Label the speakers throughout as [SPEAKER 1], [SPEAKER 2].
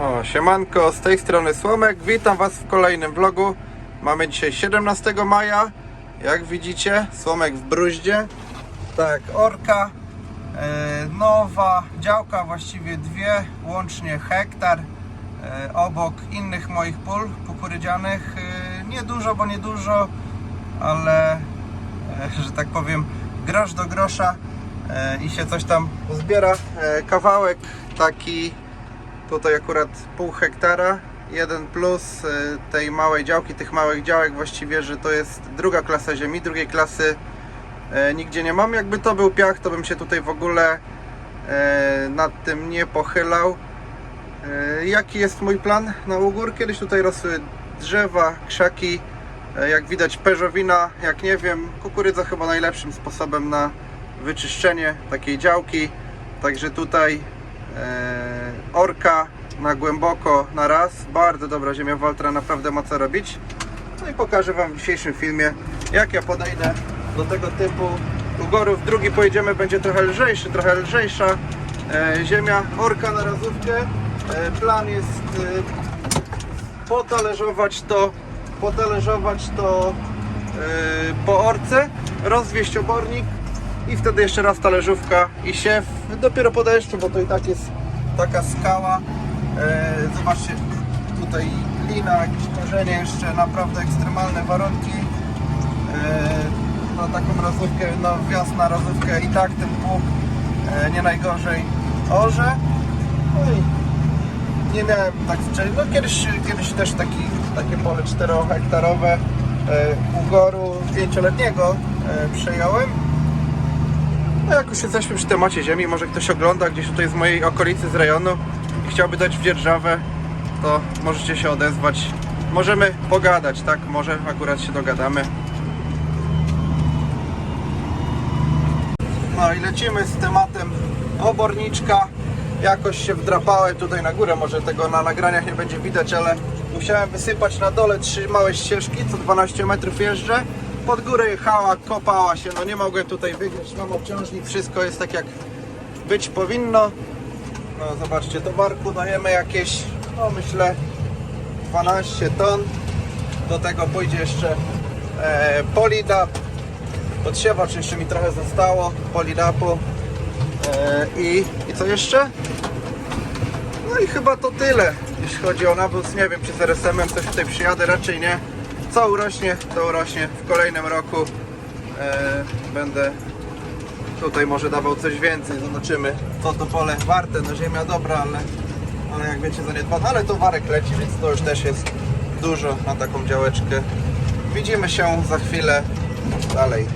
[SPEAKER 1] O, siemanko, z tej strony Słomek, witam Was w kolejnym vlogu. Mamy dzisiaj 17 maja, jak widzicie, Słomek w bruździe. Tak, orka, e, nowa działka, właściwie dwie, łącznie hektar, e, obok innych moich pól kukurydzianych. E, nie dużo, bo nie dużo, ale, że tak powiem, grosz do grosza i się coś tam zbiera. E, kawałek taki Tutaj akurat pół hektara, jeden plus y, tej małej działki, tych małych działek właściwie, że to jest druga klasa ziemi, drugiej klasy e, nigdzie nie mam. Jakby to był piach, to bym się tutaj w ogóle e, nad tym nie pochylał. Jaki jest mój plan na ugór? Kiedyś tutaj rosły drzewa, krzaki, jak widać peżowina, jak nie wiem, kukurydza chyba najlepszym sposobem na wyczyszczenie takiej działki. Także tutaj orka na głęboko na raz. Bardzo dobra ziemia Waltra, naprawdę ma co robić. No i pokażę Wam w dzisiejszym filmie, jak ja podejdę do tego typu ugorów. Drugi pojedziemy, będzie trochę lżejszy, trochę lżejsza e, ziemia. Orka na razówkę. E, plan jest e, potalerzować to, potalerzować to e, po orce, rozwieść obornik i wtedy jeszcze raz talerzówka i siew. Dopiero po deszczu, bo to i tak jest taka skała. E, zobaczcie, tutaj lina, jakieś korzenie, jeszcze naprawdę ekstremalne warunki. E, na taką razówkę, no wjazd na razówkę i tak ten pług e, nie najgorzej orze. No nie miałem tak wcześniej, no kiedyś, kiedyś też taki, takie pole 4-hektarowe e, ugoru 5-letniego e, przejąłem. No jak już jesteśmy przy temacie ziemi, może ktoś ogląda gdzieś tutaj z mojej okolicy, z rejonu i chciałby dać w dzierżawę, to możecie się odezwać. Możemy pogadać, tak? Może akurat się dogadamy. No i lecimy z tematem oborniczka. Jakoś się wdrapałem tutaj na górę, może tego na nagraniach nie będzie widać, ale musiałem wysypać na dole trzy małe ścieżki, co 12 metrów jeżdżę. Pod górę jechała, kopała się, no nie mogłem tutaj wygrać, mam obciążnik, wszystko jest tak jak być powinno. No zobaczcie, towarku dajemy jakieś, no myślę 12 ton. Do tego pójdzie jeszcze e, polidap, podsiewacz jeszcze mi trochę zostało, polidapu. E, i, I co jeszcze? No i chyba to tyle, jeśli chodzi o nawóz. Nie wiem, czy z RSM-em coś tutaj przyjadę, raczej nie. Co urośnie, to urośnie. W kolejnym roku e, będę tutaj może dawał coś więcej. Zobaczymy, co to pole warte. No ziemia dobra, ale, ale jak wiecie, zaniedbana. Ale towarek leci, więc to już też jest dużo na taką działeczkę. Widzimy się za chwilę dalej.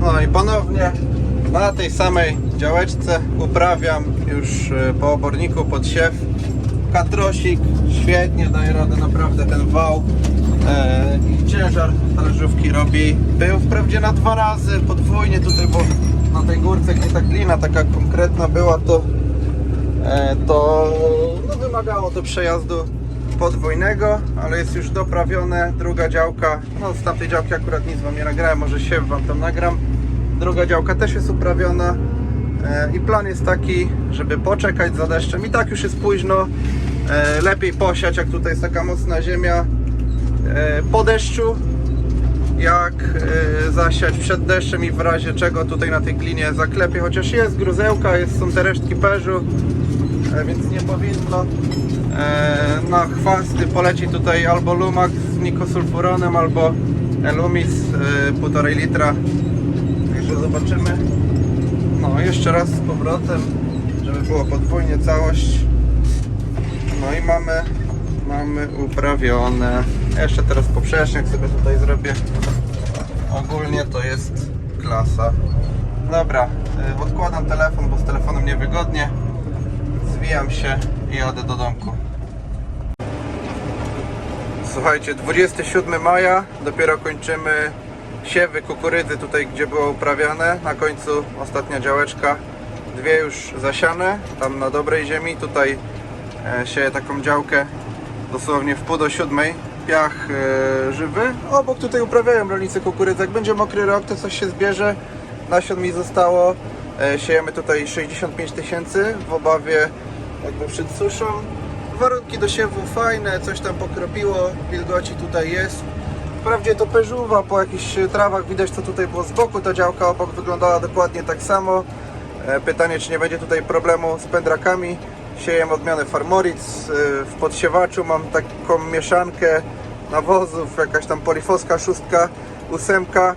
[SPEAKER 1] No i ponownie na tej samej działeczce uprawiam już e, po oborniku pod siew. Katrosik świetnie daje radę naprawdę ten wał e, i ciężar talerzówki robi. Był wprawdzie na dwa razy, podwójnie tutaj, bo na tej górce, gdzie ta glina taka konkretna była, to, e, to no, wymagało to przejazdu podwójnego, ale jest już doprawione. Druga działka, no z tamtej działki akurat nic Wam nie nagrałem, może siew Wam tam nagram. Druga działka też jest uprawiona e, i plan jest taki, żeby poczekać za deszczem. I tak już jest późno, lepiej posiać, jak tutaj jest taka mocna ziemia e, po deszczu, jak e, zasiać przed deszczem i w razie czego tutaj na tej glinie zaklepie, chociaż jest gruzełka, jest, są te resztki perzu, e, więc nie powinno. E, Na chwasty poleci tutaj albo Lumax z nikosulfuronem, albo Elumis e, 1,5 litra. Także zobaczymy. No jeszcze raz z powrotem, żeby było podwójnie całość. No i mamy, mamy uprawione. Jeszcze teraz poprzeczniak sobie tutaj zrobię. Ogólnie to jest klasa. Dobra, y, odkładam telefon, bo z telefonem niewygodnie. Zwijam się i jadę do domku. Słuchajcie, 27 maja, dopiero kończymy siewy kukurydzy tutaj, gdzie było uprawiane. Na końcu ostatnia działeczka, dwie już zasiane, tam na dobrej ziemi. Tutaj sieję taką działkę dosłownie w pół do siódmej. Piach e, żywy. Obok tutaj uprawiają rolnicy kukurydzę. Jak będzie mokry rok, to coś się zbierze. Nasion mi zostało. E, siejemy tutaj 65 tysięcy w obawie jakby przed suszą. Warunki do siewu fajne, coś tam pokropiło, wilgoci tutaj jest. Wprawdzie to peżuwa, po jakichś trawach widać co tutaj było z boku, ta działka obok wyglądała dokładnie tak samo. E, Pytanie, czy nie będzie tutaj problemu z pędrakami. Sieję odmianę Farmoric. E, W podsiewaczu mam taką mieszankę nawozów, jakaś tam polifoska szóstka, ósemka.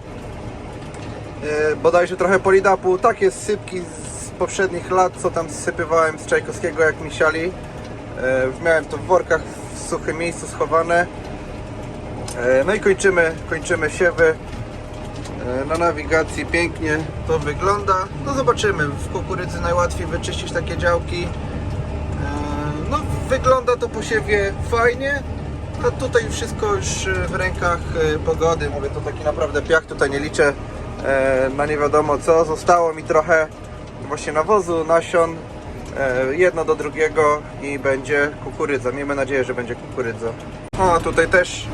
[SPEAKER 1] E, bodajże trochę polidapu. Takie sypki z poprzednich lat, co tam zsypywałem z Czajkowskiego, jak mi siali. E, Miałem to w workach w suchym miejscu schowane. No i kończymy, kończymy siewy. Na nawigacji pięknie to wygląda. No zobaczymy. W kukurydzy najłatwiej wyczyścić takie działki. Wygląda to po siewie fajnie. A tutaj wszystko już e, w rękach e, pogody. Mówię, to taki naprawdę piach. Tutaj nie liczę e, na nie wiadomo co. Zostało mi trochę właśnie nawozu, nasion. Jedno do drugiego i będzie kukurydza. Miejmy nadzieję, że będzie kukurydza. O, tutaj też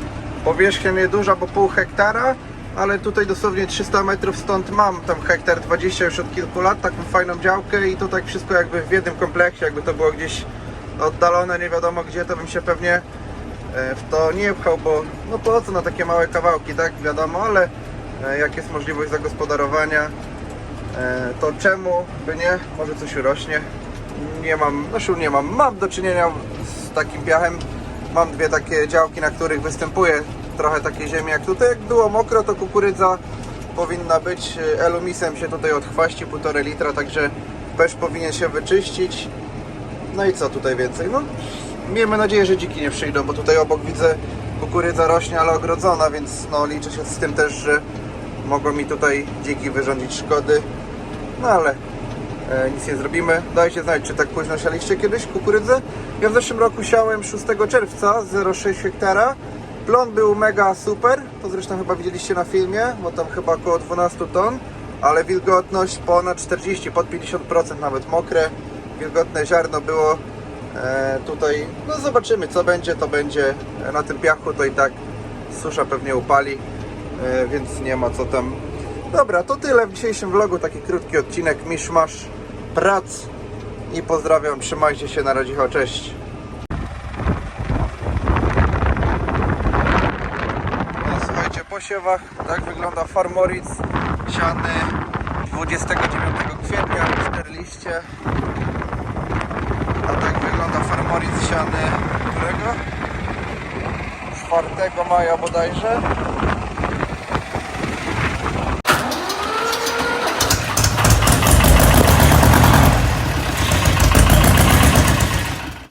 [SPEAKER 1] powierzchnia nieduża, bo pół hektara, ale tutaj dosłownie 300 metrów stąd mam tam hektar 20 już od kilku lat, taką fajną działkę i to tak wszystko jakby w jednym kompleksie, jakby to było gdzieś oddalone, nie wiadomo gdzie, to bym się pewnie e, w to nie pchał, bo no po co na takie małe kawałki, tak wiadomo, ale e, jak jest możliwość zagospodarowania, e, to czemu by nie, może coś urośnie. Nie mam, znaczy nie mam, mam do czynienia z takim piachem. Mam dwie takie działki, na których występuje trochę takiej ziemi jak tutaj. Jak było mokro, to kukurydza powinna być. Elumisem się tutaj odchwaści, 1,5 litra, także pesz powinien się wyczyścić. No i co tutaj więcej? No, miejmy nadzieję, że dziki nie przyjdą, bo tutaj obok widzę kukurydza rośnie, ale ogrodzona, więc no liczę się z tym też, że mogą mi tutaj dziki wyrządzić szkody. No ale e, nic nie zrobimy. Dajcie znać, czy tak późno sialiście kiedyś kukurydzę. Ja w zeszłym roku siałem 6 czerwca 0,6 hektara. Plon był mega super, to zresztą chyba widzieliście na filmie, bo tam chyba około 12 ton, ale wilgotność ponad 40, pod 50% nawet mokre. Wilgotne ziarno było e, tutaj. No zobaczymy co będzie, to będzie. Na tym piachu to i tak susza pewnie upali, e, więc nie ma co tam Dobra, to tyle w dzisiejszym vlogu. Taki krótki odcinek, miszmasz prac. I pozdrawiam, trzymajcie się, na razie, cześć. No, słuchajcie, po siewach tak wygląda Farmoric siany 29 kwietnia, 4 liście. A tak wygląda Siany którego? 4 maja bodajże.